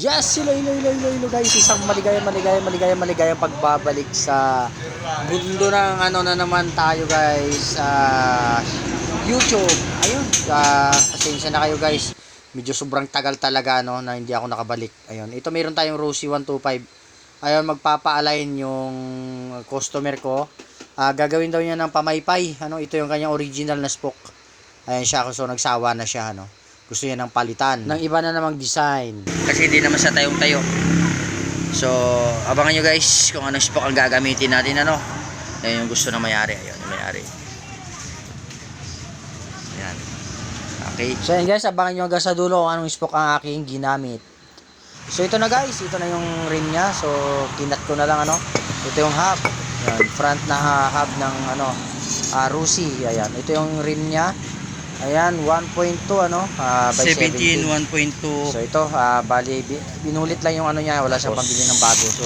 Yes, hello, hello, hello, hello, hello guys. Isang maligaya, maligaya, maligaya, maligaya pagbabalik sa mundo ng ano na naman tayo guys sa YouTube. Ayun, uh, pasensya na kayo guys. Medyo sobrang tagal talaga no na hindi ako nakabalik. Ayun, ito meron tayong Rosie 125. Ayun, magpapa-align yung customer ko. Ah, gagawin daw niya ng pamaypay. Ano, ito yung kanyang original na spoke. Ayan siya, so nagsawa na siya, ano. Gusto niya ng palitan. Ng iba na namang design. Kasi hindi naman sa tayong tayo. So, abangan nyo guys kung anong spoke ang gagamitin natin, ano. Ayan yung gusto na mayari. Ayan yung mayari. Ayan. Okay. So, ayan guys, abangan nyo hanggang sa dulo kung anong spoke ang aking ginamit. So, ito na guys. Ito na yung rim niya. So, kinat ko na lang, ano. Ito yung hub. Ayan, front na hub ng, ano, uh, Rusi. Ayan. Ito yung rim niya. Ayan, 1.2 ano, ah, by 17 17. 1.2 So ito, ah, bali bi- binulit lang yung ano niya, wala siyang pambili ng bago. So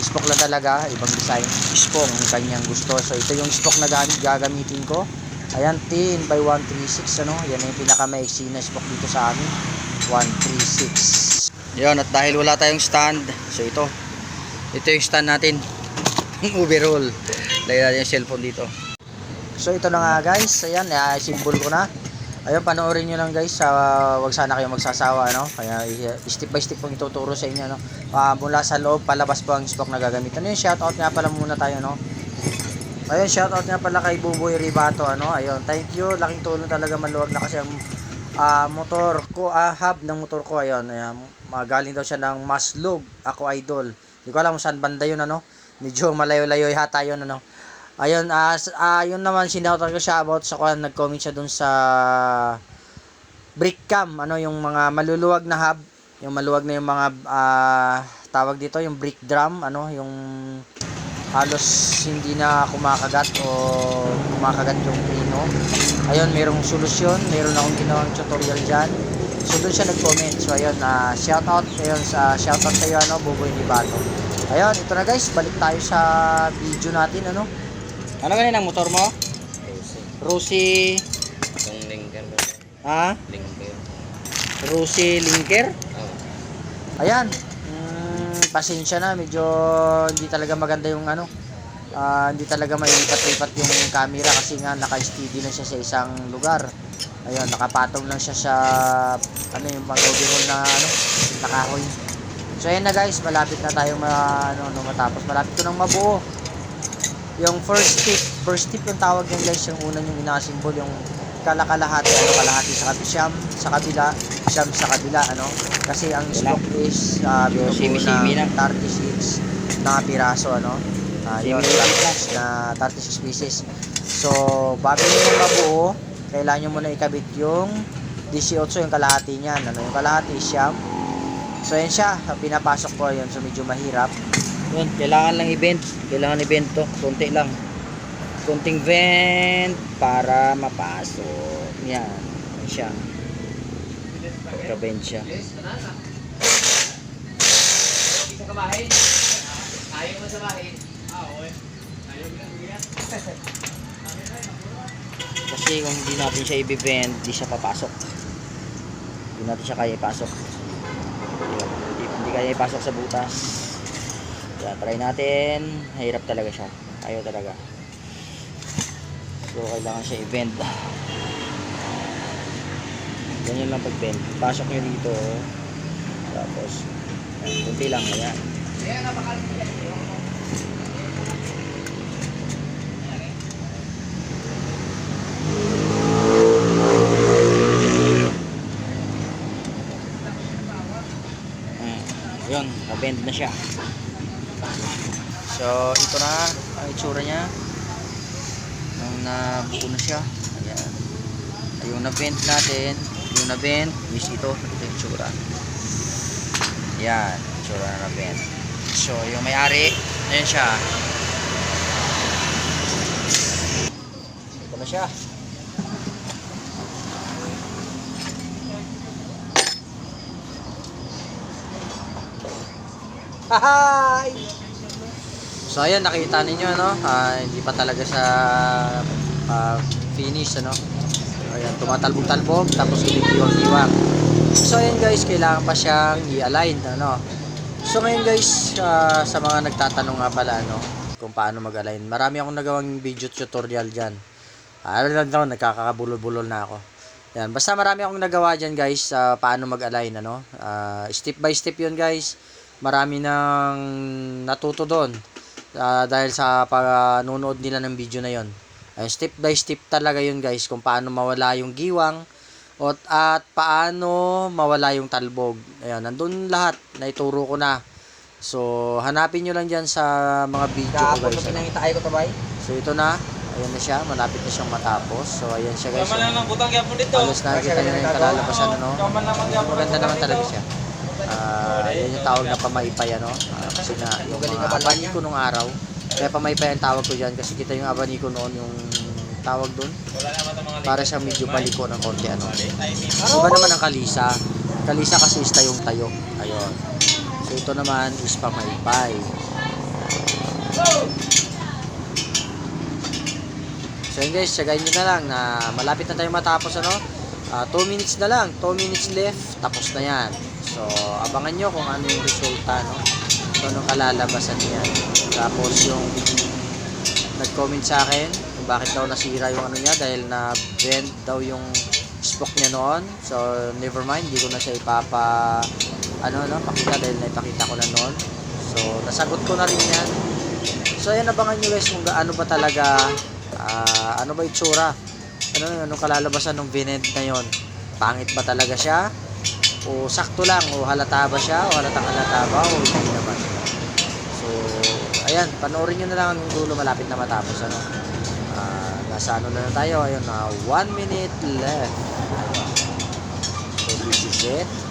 spoke lang talaga, ibang design. Spoke yung kanyang gusto. So ito yung spoke na gamit gagamitin ko. Ayan, 10 by 136 ano, yan yung pinaka-maiksi na spoke dito sa amin. 136. Yun, at dahil wala tayong stand, so ito. Ito yung stand natin. overall. Lagyan natin yung cellphone dito. So ito na nga guys, ayan, uh, symbol ko na. Ayun, panoorin nyo lang guys, uh, wag sana kayo magsasawa, ano? Kaya step by step pong ituturo sa inyo, no? Ah, mula sa loob, palabas po ang stock na gagamitan. Ayun, shoutout nga pala muna tayo, no? Ayun, shoutout nga pala kay Buboy Ribato, ano? Ayun, thank you, laking tulong talaga maluwag na kasi ang ah, motor ko, ah, hub ng motor ko, ayun, ayun, magaling daw siya ng Maslog, ako idol. Hindi ko alam kung saan banda yun, ano? Medyo malayo-layo yata yun, ano? Ayun, as uh, yun naman sinautan ko siya about sa kung nag-comment siya dun sa brick cam, ano yung mga maluluwag na hub, yung maluwag na yung mga ah, tawag dito, yung brick drum, ano, yung halos hindi na kumakagat o kumakagat yung pino. Ayun, mayroong solusyon, mayroon akong ginawang tutorial diyan. So doon siya nag-comment. So ayun, uh, shout out ayun sa shout out sa iyo ano, Buboy ni Bato. Ayun, ito na guys, balik tayo sa video natin ano. Ano ganyan ang motor mo? Rusi, Yung linker ko. ha? Linker. Rusi Linker. Oh. Ayan. Mm, pasensya na, medyo hindi talaga maganda yung ano. ah, hindi talaga mailipat-lipat yung camera kasi nga naka-steady lang siya sa isang lugar. Ayun, nakapatong lang siya sa ano yung mag-overall na ano, nakahoy. So ayan na guys, malapit na tayo ma, ano, ano, matapos. Malapit ko nang mabuo. Yung first tip, first tip yung tawag yan guys, yung una yung inasimbol, yung kalakalahati, ano, kalahati sa kabila, siyam sa kabila, siyam sa kabila, ano. Kasi ang stock is uh, Yung binubuo ng 36 na piraso, ano. Uh, yun, Simi-simi 36 na 36 pieces. So, bago nyo yung mabuo, kailangan nyo muna ikabit yung 18 yung kalahati niyan. Ano, yung kalahati siyam. So, yan siya. Pinapasok ko yun. So, medyo mahirap. Yun, kailangan lang i-bend. Kailangan i-bend to. Kunti lang. Kunting vent para mapasok. Yan. Yan siya. Pagka-bend siya. Kasi kung hindi natin siya i-bend, hindi siya papasok. Hindi natin siya kaya ipasok. Hindi, hindi kaya ipasok sa butas. Kaya try natin. Hirap talaga siya. Ayaw talaga. So, kailangan siya i-bend. Ganyan lang pag-bend. Pasok nyo dito. Tapos, yan, kunti lang. Ayan. Mm, yun, na-bend na siya. So, ito na ang itsura niya. Nung nabuo na siya. Ayan. Yung na-bend natin, yung na-bend, is ito. Ito yung itsura. Ayan, itsura na na-bend. So, yung may-ari, ayan siya. Ito na siya. Hi! So ayan nakita ninyo ano, ah, hindi pa talaga sa ah, finish ano. Ayan tumatalbog-talbog tapos iniiwang-iwang. So ayan guys, kailangan pa siyang i-align ano. So ngayon guys, ah, sa mga nagtatanong nga pala ano, kung paano mag-align. Marami akong nagawang video tutorial diyan. Ano lang daw, nagkakabulol-bulol na ako. Yan, basta marami akong nagawa diyan guys sa paano mag-align ano. Ah, step by step 'yun guys. Marami nang natuto doon ah, dahil sa panonood nila ng video na 'yon. Ay, step by step talaga 'yun guys kung paano mawala yung giwang at, at paano mawala yung talbog. Ayun, nandun lahat. Naituro ko na. So, hanapin nyo lang dyan sa mga video ko guys. na ano. pinangitay ko to bay. So, ito na. Ayan na siya. Malapit na siyang matapos. So, ayan siya guys. Kaman lang ng butang yapon dito. Halos nakikita nyo na yung kalalabasan. Ano? Maganda naman talaga siya. Ah, ayan yung tawag na pamaypay ano. Ah, kasi na yung mga abaniko nung araw. Kaya pamaypay ang tawag ko dyan kasi kita yung abaniko noon yung tawag doon. Para siya medyo baliko ng konti ano. Iba naman ang kalisa. Kalisa kasi is tayong tayo. Ayun. So ito naman is pamaypay. So yun guys, siyagayin nyo na lang na malapit na tayo matapos ano. 2 minutes na lang, 2 minutes left, tapos na yan. So abangan nyo kung ano yung resulta no. So anong kalalabasan niyan. Tapos yung nag-comment sa akin kung bakit daw nasira yung ano niya dahil na bend daw yung spoke niya noon. So never mind, hindi ko na siya ipapa ano no, pakita dahil naipakita ko na noon. So nasagot ko na rin yan. So ayan abangan nyo guys kung gaano ba talaga ah, ano ba itsura. Ano anong kalalabasan ng vined na yon. Pangit ba talaga siya? O sakto lang o halata ba siya o halatang halata ba o hindi naman. So ayan, panoorin nyo na lang ang dulo malapit na matapos ano. Ah, nasa ano na, na tayo ayun na 1 minute left. So this is it.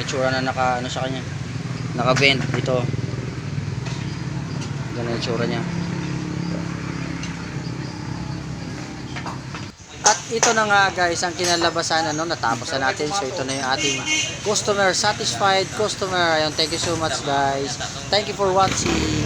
Itsura na naka ano sa kanya. Naka-bend dito. Ganun itsura niya. At ito na nga guys ang kinalabasan ano natapos na natin. So ito na yung ating customer satisfied customer. Ayun, thank you so much guys. Thank you for watching.